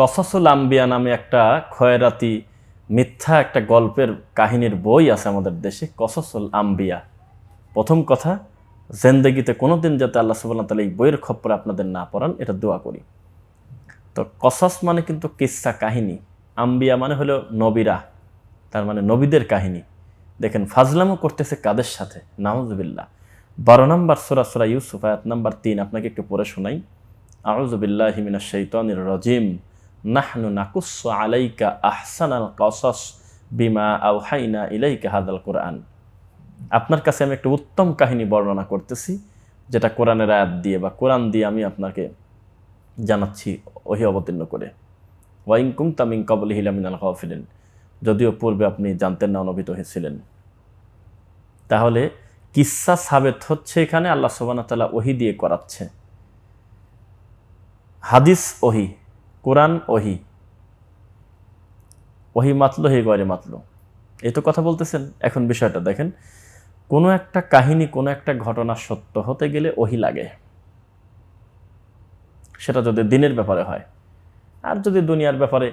কসাসুল আম্বিয়া নামে একটা খয়রাতি মিথ্যা একটা গল্পের কাহিনীর বই আছে আমাদের দেশে কসাসুল আম্বিয়া। প্রথম কথা, জেন্দেগিতে কোনোদিন যাতে আল্লাহ সুবহানাহু ওয়া তাআলা এই বইয়ের খপ্পরে আপনাদের না পড়ান, এটা দোয়া করি। তো কসাস মানে কিন্তু কিসসা কাহিনী, আম্বিয়া মানে হলো নবীরা, তার মানে নবীদের কাহিনী। দেখেন ফাজলামও করতেছে কাদের সাথে? নাউজুবিল্লাহ। বারো নম্বর সুরা সুরা ইউসুফ, আয়াত নাম্বার তিন, আপনাকে একটু পড়ে শোনাই। আউজুবিল্লাহ হিমিনা শৈতানির রজিম। নাহনু নাকুস্সু আলাইকা আহসানাল কসস বিমা আউহাইনা ইলাইকা হাদাল কোরআন। আপনার কাছে আমি একটা উত্তম কাহিনী বর্ণনা করতেছি, যেটা কোরআনের আয়াত দিয়ে বা কোরআন দিয়ে আমি আপনাকে জানাচ্ছি ওহি অবতীর্ণ করে। ওয়াইং কুম তামিং কবল হিলামিনাল হফিলেন যদিও পূর্বে আপনি জানতেন না, অনভিত হয়েছিলেন। তাহলে কিসা সাবেত হচ্ছে এখানে? আল্লাহ সোবানা তালা ওহি দিয়ে করাচ্ছে। হাদিস ওহি। কোরআন ওহি। ওহি মাতলো, হে গরে মাতলো। এই তো কথা বলতেছেন, এখন বিষয়টা দেখেন। কোনো একটা কাহিনী, কোনো একটা ঘটনা সত্য হতে গেলে ওহি লাগে। সেটা যদি দিনের ব্যাপারে হয়। আর যদি দুনিয়ার ব্যাপারে,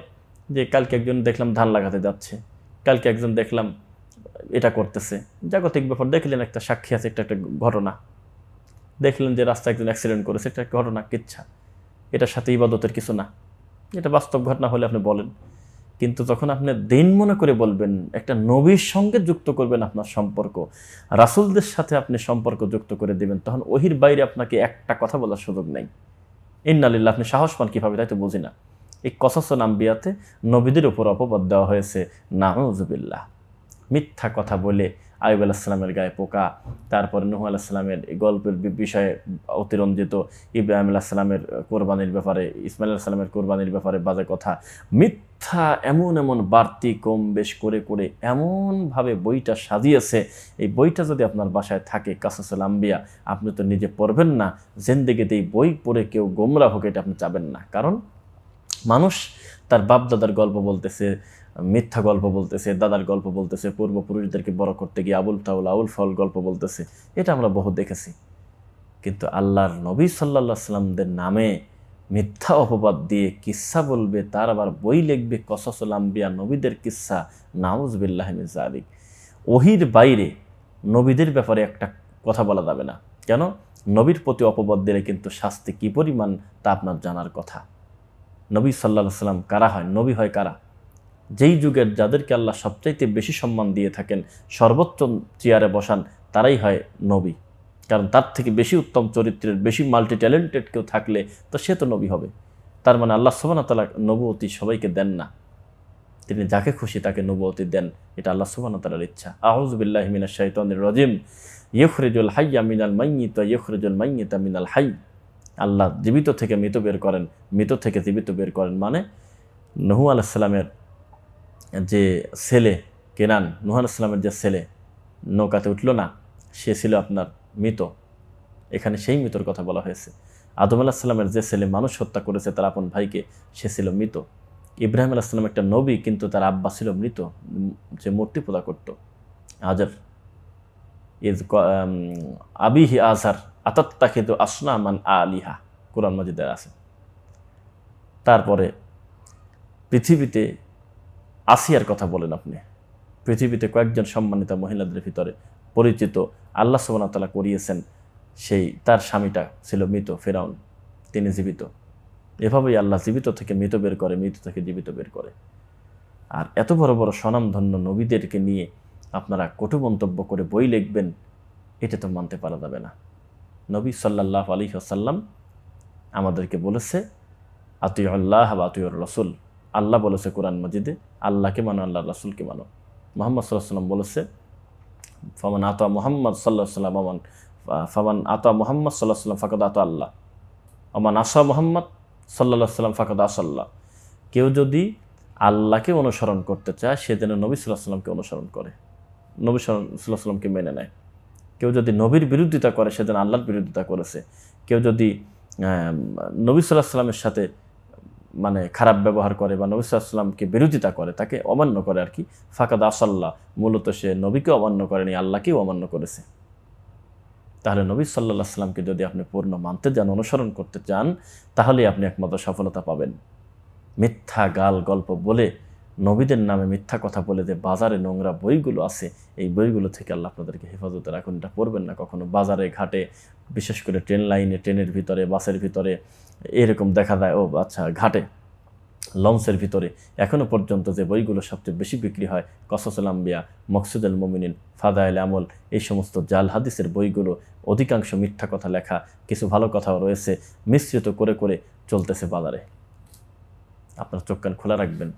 যে কালকে একজন দেখলাম ধান লাগাতে যাচ্ছে, কালকে একজন দেখলাম এটা করতেছে। জাগতিক ব্যাপার, দেখলেন একটা সাক্ষী আছে, একটা একটা ঘটনা। দেখলেন যে রাস্তায় একজন অ্যাক্সিডেন্ট করেছে, একটা ঘটনা, কিচ্ছা। এটার সাথে ইবাদতের কিছু না। এটা বাস্তব ঘটনা হলে আপনি বলেন। কিন্তু তখন আপনি দিন মনে করে বলবেন, একটা নবীর সঙ্গে যুক্ত করবেন আপনার সম্পর্ক, রাসুলদের সাথে আপনি সম্পর্ক যুক্ত করে দেবেন, তখন ওহির বাইরে আপনাকে একটা কথা বলার সুযোগ নেই। ইন্নালিল্লাহ, আপনি সাহস পান কীভাবে, তাই তো বুঝি না। এই কসস নাম্বিয়াতে নবীদের উপর অপবাদ দেওয়া হয়েছে নাউজুবিল্লাহ মিথ্যা কথা বলে আইব আলাহিসাল্লামের গায়ে পোকা, তারপরে নুহ আলাহিসাল্লামের গল্পের বিষয়ে অতিরঞ্জিত ইব্রাহিম আলাহিসাল্লামের কোরবানির ব্যাপারে, ইসমাইল আলাহিসাল্লামের কোরবানির ব্যাপারে বাজে কথা। মিথ্যা এমন এমন বাড়তি কম বেশ করে করে এমনভাবে বইটা সাজিয়েছে। এই বইটা যদি আপনার বাসায় থাকে, কাসাসুল আম্বিয়া, আপনি তো নিজে পড়বেন না। জেন্দেগিতে এই বই পড়ে কেউ গোমরা হোক, এটা আপনি চাবেন না। কারণ মানুষ তার বাপ দাদার গল্প বলতেছে মিথ্যা গল্প বলতেছে, দাদার গল্প বলতেছে, পূর্বপুরুষদেরকে বড় করতে গিয়ে আবুল তাউল আউল ফাউল গল্প বলতেছে। এটা আমরা বহু দেখেছি। কিন্তু আল্লাহর নবী সাল্লাহ সাল্লামদের নামে মিথ্যা অপবাদ দিয়ে কিসা বলবে, তার আবার বই লিখবে কসসুল আম্বিয়া, নবীদের কিসা, নাউজবিল্লাহ মিজালিক ওহির বাইরে নবীদের ব্যাপারে একটা কথা বলা যাবে না। কেন? নবীর প্রতি অপবাদ দিলে কিন্তু শাস্তি কী পরিমাণ তা আপনার জানার কথা। নবী সাল্লাহ সাল্লাম কারা হয়? নবী হয় কারা? যেই যুগের যাদেরকে আল্লাহ সবচাইতে বেশি সম্মান দিয়ে থাকেন, সর্বোচ্চ চেয়ারে বসান, তারাই হয় নবী। কারণ তার থেকে বেশি উত্তম চরিত্রের, বেশি মাল্টি ট্যালেন্টেড কেউ থাকলে তো সে তো নবী হবে। তার মানে আল্লাহ সোবানা তালা নবতী সবাইকে দেন না। তিনি যাকে খুশি তাকে নবতী দেন, এটা আল্লাহ সুবানা তালার ইচ্ছা। আউজবিল্লাহ মিনা শাহিতানির রজিম। ইয়খরিজুল হাইয়া মিনাল মাইয়িত ইয়খরিজুল মাইয়িতা মিনাল হাই। আল্লাহ জীবিত থেকে মৃত বের করেন, মৃত থেকে জীবিত বের করেন মানে নহু আলাইসাল্লামের যে ছেলে, কেনান নুহ আলাইসাল্লামের যে ছেলে, নৌকাতে উঠল না, সে ছিল আপনার মৃত। এখানে সেই মৃতর কথা বলা হয়েছে। আদম আলাহিসাল্লামের যে ছেলে মানুষ হত্যা করেছে তার আপন ভাইকে, সে ছিল মৃত। ইব্রাহিম আলাহিসাল্লাম একটা নবী, কিন্তু তার আব্বা ছিল মৃত, যে মূর্তি পূজা করত। আজার ইজ আবিহি আজহার আতাত্তা খেতু আসনামান আলিহা, কোরআন মজিদে আছে। তারপরে পৃথিবীতে আসিয়ার কথা বলেন আপনি। পৃথিবীতে কয়েকজন সম্মানিত মহিলাদের ভিতরে পরিচিত আল্লাহ সুবাহতালা করিয়েছেন, সেই তার স্বামীটা ছিল মৃত ফেরাউন, তিনি জীবিত। এভাবেই আল্লাহ জীবিত থেকে মৃত বের করে, মৃত থেকে জীবিত বের করে। আর এত বড় বড় স্বনামধন্য নবীদেরকে নিয়ে আপনারা কটু মন্তব্য করে বই লিখবেন, এটা তো মানতে পারা যাবে না। নবী সাল্লাহ আলী আসাল্লাম আমাদেরকে বলেছে আতুই আল্লাহ বা আতুয়র রসুল। আল্লাহ বলেছে কোরআন মজিদে, আল্লাহকে মানো আল্লাহ রসুলকে মানো। মোহাম্মদ সাল্লাহ সাল্লাম বলেছে, ফমান আতা মোহাম্মদ সাল্লাহ সাল্লাম আমান ফামান আতা মোহাম্মদ সাল্লাহ সাল্লাম ফাকাদ আতা আল্লাহ। আমান আসা মোহাম্মদ সাল্লাহ সাল্লাম ফাকাদ আসাল্লাহ কেউ যদি আল্লাহকে অনুসরণ করতে চায়, সে যেন নবী সাল্লাহ সাল্লামকে অনুসরণ করে। নবী সাল্লাহ সাল্লামকে মেনে নেয়। কেউ যদি নবীর বিরোধিতা করে, সে যেন আল্লাহর বিরোধিতা করেছে। কেউ যদি নবী সাল্লাহ সাল্লামের সাথে মানে খারাপ ব্যবহার করে বা নবী সাল্লামকে বিরোধিতা করে, তাকে অমান্য করে আর কি। ফাকাদ আসাল্লাহ, মূলত সে নবীকে অমান্য করেনি, আল্লাহকেও অমান্য করেছে। তাহলে নবী সাল্লাহ সাল্লামকে যদি আপনি পূর্ণ মানতে যান অনুসরণ করতে চান তাহলে আপনি একমাত্র সফলতা পাবেন। মিথ্যা গাল গল্প বলে নবীদের নামে মিথ্যা কথা বলে যে বাজারে নোংরা বইগুলো আছে, এই বইগুলো থেকে আল্লাহ আপনাদেরকে হেফাজতে রাখুন। এটা পড়বেন না কখনো। বাজারে, ঘাটে, বিশেষ করে ট্রেন লাইনে, ট্রেনের ভিতরে, বাসের ভিতরে, এরকম দেখা যায়, ও আচ্ছা ঘাটে, লঞ্চের ভিতরে। এখনও পর্যন্ত যে বইগুলো সবচেয়ে বেশি বিক্রি হয় কসসুল আম্বিয়া মকসুদুল মোমিনিন, ফাদাইল আমল, এই সমস্ত জাল হাদিসের বইগুলো অধিকাংশ মিথ্যা কথা লেখা, কিছু ভালো কথাও রয়েছে, মিশ্রিত করে করে চলতেছে বাজারে। আপনার চোখ কান খোলা রাখবেন।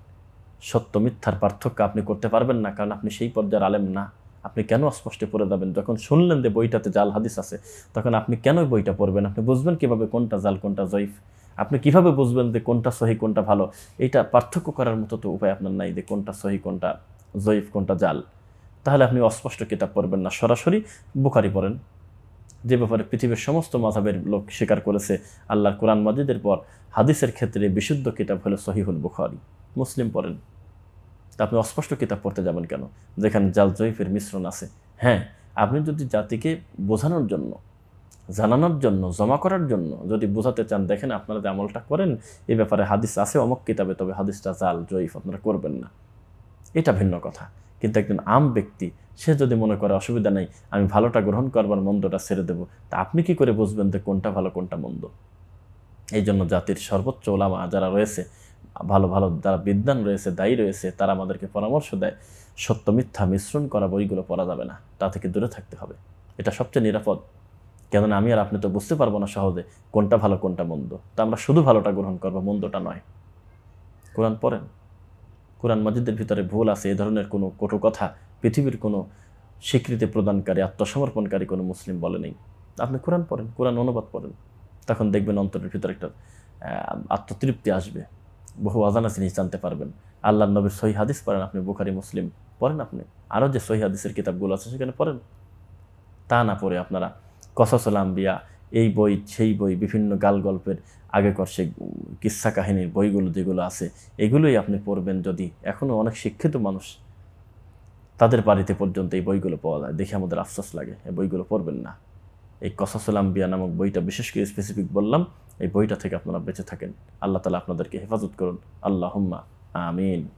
সত্য মিথ্যার পার্থক্য আপনি করতে পারবেন না, কারণ আপনি সেই পর্যায়ের আলেম না। আপনি কেন অস্পষ্টে পড়ে যাবেন? যখন শুনলেন যে বইটাতে জাল হাদিস আছে, তখন আপনি কেন বইটা পড়বেন? আপনি বুঝবেন কীভাবে কোনটা জাল, কোনটা জয়ীফ? আপনি কীভাবে বুঝবেন যে কোনটা সহি, কোনটা ভালো? এটা পার্থক্য করার মতো তো উপায় আপনার নাই যে কোনটা সহি, কোনটা জয়ীফ, কোনটা জাল। তাহলে আপনি অস্পষ্ট কিতাব পড়বেন না। সরাসরি বুখারি পড়েন। যে ব্যাপারে পৃথিবীর সমস্ত মাধাবের লোক স্বীকার করেছে আল্লাহর কোরআন মাজিদের পর, হাদিসের ক্ষেত্রে বিশুদ্ধ কিতাব হলো সহিহুল বুখারি। মুসলিম পড়েন। তা আপনি অস্পষ্ট কিতাব পড়তে যাবেন কেন? যেখানে জাল জয়ীফের মিশ্রণ আছে। হ্যাঁ আপনি যদি জাতিকে বোঝানোর জন্য, জানানোর জন্য, জমা করার জন্য যদি বোঝাতে চান, দেখেন আপনারা যে আমলটা করেন, এ ব্যাপারে হাদিস আছে অমুক কিতাবে, তবে হাদিসটা জাল, জয়ীফ আপনারা করবেন না। এটা ভিন্ন কথা। কিন্তু একজন আম ব্যক্তি, সে যদি মনে করে অসুবিধা নেই, আমি ভালোটা গ্রহণ করবার মন্দটা ছেড়ে দেবো, তা আপনি কি করে বুঝবেন যে কোনটা ভালো, কোনটা মন্দ? এই জন্য জাতির সর্বোচ্চ ওলামা যারা রয়েছে ভালো ভালো যারা বিদ্যান রয়েছে, দায়ী রয়েছে, তারা আমাদেরকে পরামর্শ দেয়, সত্য মিথ্যা মিশ্রণ করা বইগুলো পড়া যাবে না, তা থেকে দূরে থাকতে হবে। এটা সবচেয়ে নিরাপদ। কেননা আমি আর আপনি তো বুঝতে পারব না সহজে কোনটা ভালো, কোনটা মন্দ। তা আমরা শুধু ভালোটা গ্রহণ করব, মন্দটা নয়। কোরআন পড়েন। কোরআন মসজিদের ভিতরে ভুল আছে, এ ধরনের কোনো কটু কথা পৃথিবীর কোনো স্বীকৃতি প্রদানকারী, আত্মসমর্পণকারী কোনো মুসলিম বলে নেই। আপনি কোরআন পড়েন, কোরআন অনুবাদ পড়েন। তখন দেখবেন অন্তরের ভিতরে একটা আত্মতৃপ্তি আসবে। বহু অজানা জিনিস জানতে পারবেন। আল্লাহ নবীর সহি হাদিস পড়েন আপনি, বুখারি, মুসলিম। পড়েন আপনি? আরও যে সহি হাদিসের কিতাবগুলো আছে, সেখানে পড়েন? তা না পড়ে আপনারা। কসসল আম্বিয়া, এই বই, সেই বই, বিভিন্ন গাল গল্পের আগেকর সে কিস্সা কাহিনীর বইগুলো যেগুলো আছে, এগুলোই আপনি পড়বেন যদি এখনও অনেক শিক্ষিত মানুষ তাদের বাড়িতে পর্যন্ত এই বইগুলো পাওয়া যায়। দেখে আমাদের আফসোস লাগে, এই বইগুলো পড়বেন না। এই কসাসুল আম্বিয়া নামক বইটা বিশেষ করে স্পেসিফিক বললাম এই বইটা থেকে আপনারা বেঁচে থাকেন। আল্লাহ তালা আপনাদেরকে হেফাজত করুন। আল্লাহ আমিন।